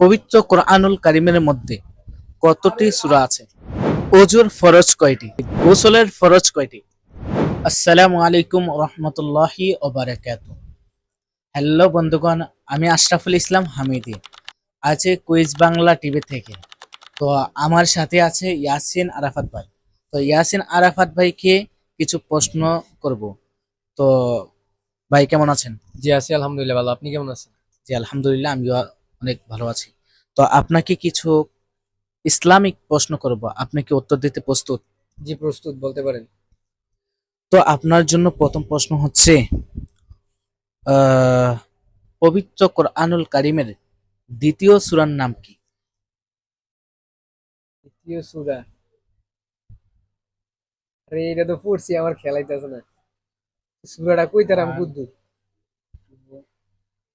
পবিত্র কোরআনুল কারিমের মধ্যে কতটি সূরা আছে? অজুর ফরজ কয়টি? গোসলের ফরজ কয়টি? আসসালামু আলাইকুম রহমতুল্লাহি ওবারাকাত হ্যালো বন্ধুগণ আমি আশরাফুল ইসলাম হামিদি আছে কুইজ বাংলা টিভি থেকে। তো আমার সাথে আছে ইয়াসিন আরাফাত ভাই। তো ইয়াসিন আরাফাত ভাইকে কিছু প্রশ্ন করব। তো ভাই কেমন আছেন? জি আছি আলহামদুলিল্লাহ ভালো। আপনি কেমন আছেন? জি আলহামদুলিল্লাহ আমিও অনেক ভালো আছি। তো আপনাকে কিছু ইসলামিক প্রশ্ন করব। আপনি কি উত্তর দিতে প্রস্তুত? জি প্রস্তুত বলতে পারেন। তো আপনার জন্য প্রথম প্রশ্ন হচ্ছে আহ, পবিত্র কোরআনুল কারিমের দ্বিতীয় সূরার নাম কি? দ্বিতীয় সূরা? আরে এটা তো পড়ছি আমার খেলাইতেছে না। সূরাটা কই তারাম কুদ্দু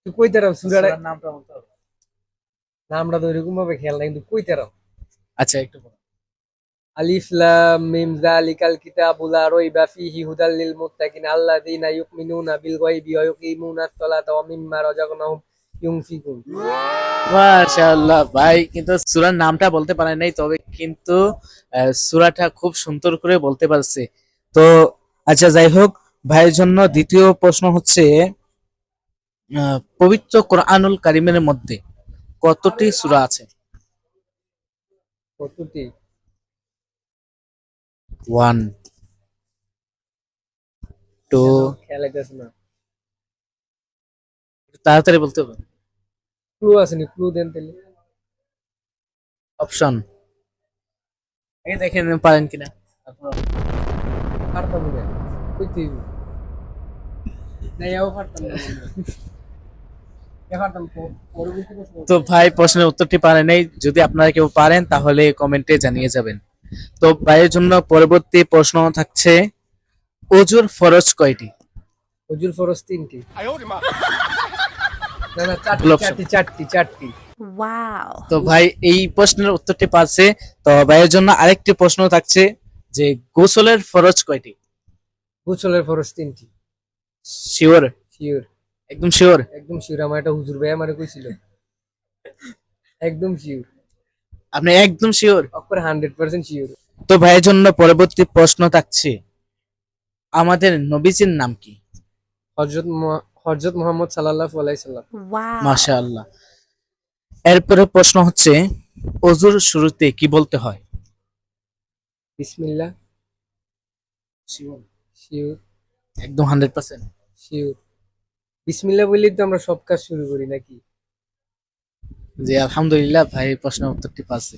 তুই কই তারাম সূরাটা? নামটা নামটা তো এরকম ভাবে খেয়াল না কিন্তু কই তারাম আচ্ছা একটু বলুন। আলিফ লাম মিম যালিকাল কিতাবু লা রাইবা ফীহি হুদাল লিল মুত্তাকিন আল্লাযীনা ইউমিনুনা বিল গায়বি ওয়া ইউকিমুনাস সালাতা ওয়া মিম্মা রাযাকনাহুম ইউনফিকুন। মাশাআল্লাহ ভাই কিন্তু সূরার নামটা বলতে পারে নাই তবে কিন্তু সূরাটা খুব সুন্দর করে বলতে পারছে। তো আচ্ছা যাই হোক ভাইয়ের জন্য দ্বিতীয় প্রশ্ন হচ্ছে পবিত্র কোরআনুল কারিমের মধ্যে কতটি সূরা আছে? কতটি? ওয়ান টু খেলাইতেছে না। তাড়াতাড়ি বলতে হবে। ক্লু আছে নি ক্লু দেন তাহলে। অপশন এই দেখেন পারেন কিনা। পারতাম না। ইয়াও পারতাম না এ পারতাম প- পরবর্তী প্রশ্ন তো ভাই প্রশ্নের উত্তরটি পারেন নাই। যদি আপনারা কেউ পারেন তাহলে কমেন্টে জানিয়ে যাবেন। তো ভাইয়ের জন্য পরবর্তী প্রশ্ন থাকছে অজুর ফরজ কয়টি? হুজুর ফরজ তিনটি। না না চারটি চারটি তো ভাই এই প্রশ্নের উত্তরটি পারছে তো ভাইয়ের জন্য আরেকটি প্রশ্ন থাকছে যে গোসলের ফরজ কয়টি? গোসলের ফরজ তিনটি। শিওর শিওর একদম শিওর একদম শিওর আমার একটা হুজুর ভাই আমারে কইছিল। একদম শিওর আপনি একদম শিওর অক্ষরে হান্ড্রেড পার্সেন্ট শিওর তো ভাইয়ের জন্য পরবর্তী প্রশ্ন থাকছে আমাদের নবীজির নাম কি? হজরত মুহা- হজরত মোহাম্মদ সাল্লাহ আলাইসাল্লাম Wow. মাশাআল্লাহ। এরপরে প্রশ্ন হচ্ছে অজুর শুরুতে কি বলতে হয়? বিসমিল্লাহ। শিওর শিওর একদম হান্ড্রেড পার্সেন্ট শিওর বিসমিল্লাহ বললেই তো আমরা সব কাজ শুরু করি নাকি? জি, আলহামদুলিল্লাহ ভাই, প্রশ্ন উত্তরটি পাচ্ছে।